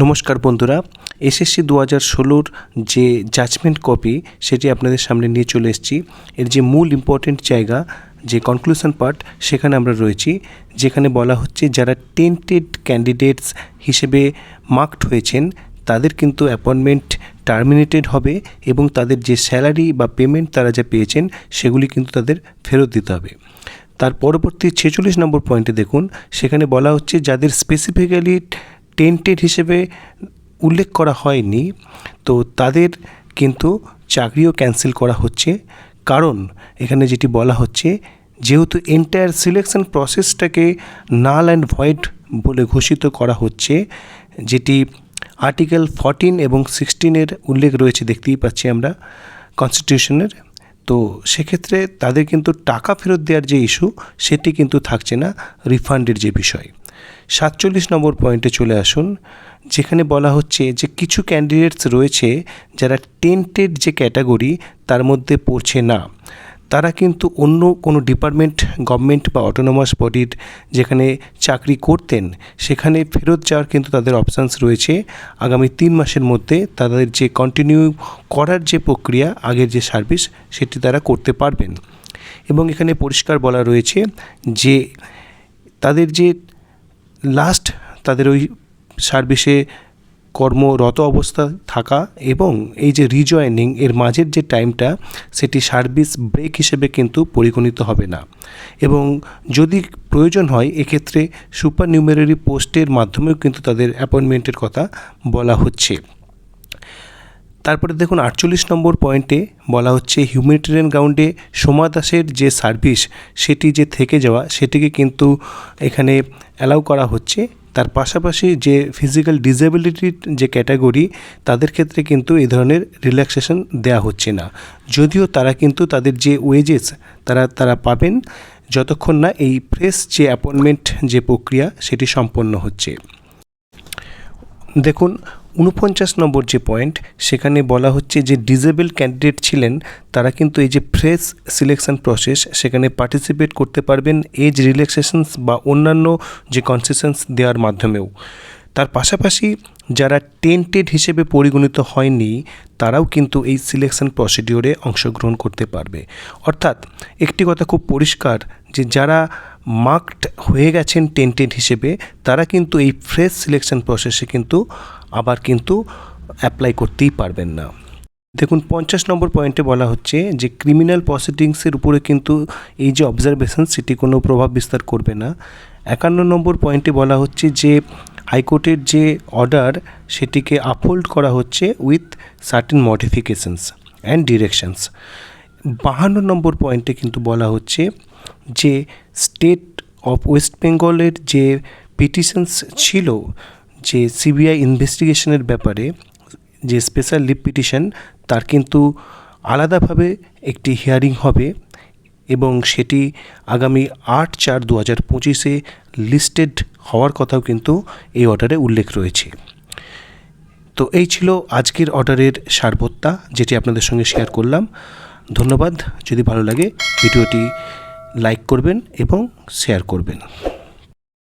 নমস্কার বন্ধুরা, এসএসসি দু হাজার ষোলোর যে জাজমেন্ট কপি সেটি আপনাদের সামনে নিয়ে চলে এসেছি। এর যে মূল ইম্পর্টেন্ট জায়গা, যে কনক্লুশন পার্ট সেখানে আমরা রয়েছি, যেখানে বলা হচ্ছে যারা টেন্টেড ক্যান্ডিডেটস হিসেবে মার্কড হয়েছেন, তাদের কিন্তু অ্যাপয়েন্টমেন্ট টার্মিনেটেড হবে এবং তাদের যে স্যালারি বা পেমেন্ট তারা যা পেয়েছেন, সেগুলি কিন্তু তাদের ফেরত দিতে হবে। তার পরবর্তী ছেচল্লিশ নম্বর পয়েন্টে দেখুন, সেখানে বলা হচ্ছে যাদের স্পেসিফিক্যালি টেন্টেড হিসেবে উল্লেখ করা হয়নি। তো তাদের কিন্তু চাকরিও ক্যান্সেল করা হচ্ছে। কারণ এখানে যেটি বলা হচ্ছে, যেহেতু এন্টায়ার সিলেকশন প্রসেসটাকে নাল অ্যান্ড ভয়েড বলে ঘোষিত করা হচ্ছে, যেটি আর্টিকেল ফরটিন এবং সিক্সটিনের উল্লেখ রয়েছে, দেখতেই পাচ্ছি আমরা কনস্টিটিউশনের তো সেক্ষেত্রে তাদের কিন্তু টাকা ফেরত দেওয়ার যে ইস্যু সেটি কিন্তু থাকছে না রিফান্ডের যে বিষয়। সাতচল্লিশ নম্বর পয়েন্টে চলে আসুন, যেখানে বলা হচ্ছে যে কিছু ক্যান্ডিডেটস রয়েছে যারা টেন্টেড যে ক্যাটাগরি তার মধ্যে পড়ছে না। তারা কিন্তু অন্য কোনো ডিপার্টমেন্ট গভর্নমেন্ট বা অটোনোমাস বডির যেখানে চাকরি করতেন, সেখানে ফেরত যাওয়ার কিন্তু তাদের অপশানস রয়েছে। আগামী তিন মাসের মধ্যে তাদের যে কন্টিনিউ করার যে প্রক্রিয়া, আগের যে সার্ভিস সেটি তারা করতে পারবেন। এবং এখানে পরিষ্কার বলা রয়েছে যে তাদের যে লাস্ট তাদের ওই সার্ভিসে কর্মরত অবস্থা থাকা এবং এই যে রিজয়নিং এর মাঝের যে টাইমটা সেটি সার্ভিস ব্রেক হিসেবে কিন্তু পরিগণিত হবে না। এবং যদি প্রয়োজন হয়, এক্ষেত্রে সুপার নিউমেরারি পোস্টের মাধ্যমেও কিন্তু তাদের অ্যাপয়েন্টমেন্টের কথা বলা হচ্ছে। তারপরে দেখুন আটচল্লিশ নম্বর পয়েন্টে বলা হচ্ছে হিউম্যানিটেরিয়ান গ্রাউন্ডে সোমা দাসের যে সার্ভিস সেটি যে থেকে যাওয়া, সেটিকে কিন্তু এখানে অ্যালাউ করা হচ্ছে। তার পাশাপাশি যে ফিজিক্যাল ডিসেবিলিটির যে ক্যাটাগরি তাদের ক্ষেত্রে কিন্তু এই ধরনের রিল্যাক্সেশন দেওয়া হচ্ছে না। যদিও তারা কিন্তু তাদের যে ওয়েজেস তারা তারা পাবেন, যতক্ষণ না এই ফ্রেশ যে অ্যাপয়েন্টমেন্ট যে প্রক্রিয়া, সেটি সম্পন্ন হচ্ছে। দেখুন উনপঞ্চাশ নম্বর যে পয়েন্ট সেখানে বলা হচ্ছে যে ডিজেবল ক্যান্ডিডেট ছিলেন, তারা কিন্তু এই যে ফ্রেশ সিলেকশন প্রসেস সেখানে পার্টিসিপেট করতে পারবেন এজ রিল্যাক্সেশনস বা অন্যান্য যে কনসেশনস দেওয়ার মাধ্যমেও। তার পাশাপাশি যারা টেন্টেড হিসেবে পরিগণিত হয়নি, তারাও কিন্তু এই সিলেকশন প্রসিডিওরে অংশগ্রহণ করতে পারবে। অর্থাৎ একটি কথা খুব পরিষ্কার যে যারা মার্কড হয়ে গেছেন টেন্টেড হিসেবে, তারা কিন্তু এই ফ্রেশ সিলেকশন প্রসেসে কিন্তু আবার কিন্তু অ্যাপ্লাই করতেই পারবেন না। দেখুন, পঞ্চাশ নম্বর পয়েন্টে বলা হচ্ছে যে ক্রিমিনাল প্রসিডিংসের উপরে কিন্তু এই যে অবজারভেশন সেটি কোনো প্রভাব বিস্তার করবে না। একান্ন নম্বর পয়েন্টে বলা হচ্ছে যে হাইকোর্টের যে অর্ডার, সেটিকে আপহোল্ড করা হচ্ছে with certain modifications and directions বাহান্ন নম্বর পয়েন্টে কিন্তু বলা হচ্ছে যে স্টেট অফ ওয়েস্ট বেঙ্গলের যে পিটিশনস ছিল, যে সিবিআই ইনভেস্টিগেশনের ব্যাপারে, যে স্পেশাল লিভ পিটিশন তার কিন্তু আলাদাভাবে একটি হিয়ারিং হবে। এবং সেটি আগামী আট চার দু হাজার পঁচিশে লিস্টেড হওয়ার কথাও কিন্তু এই অর্ডারে উল্লেখ রয়েছে। তো এই ছিল আজকের অর্ডারের সারবত্তা যেটি আপনাদের সঙ্গে শেয়ার করলাম। ধন্যবাদ। যদি ভালো লাগে, ভিডিওটি লাইক করবেন এবং শেয়ার করবেন।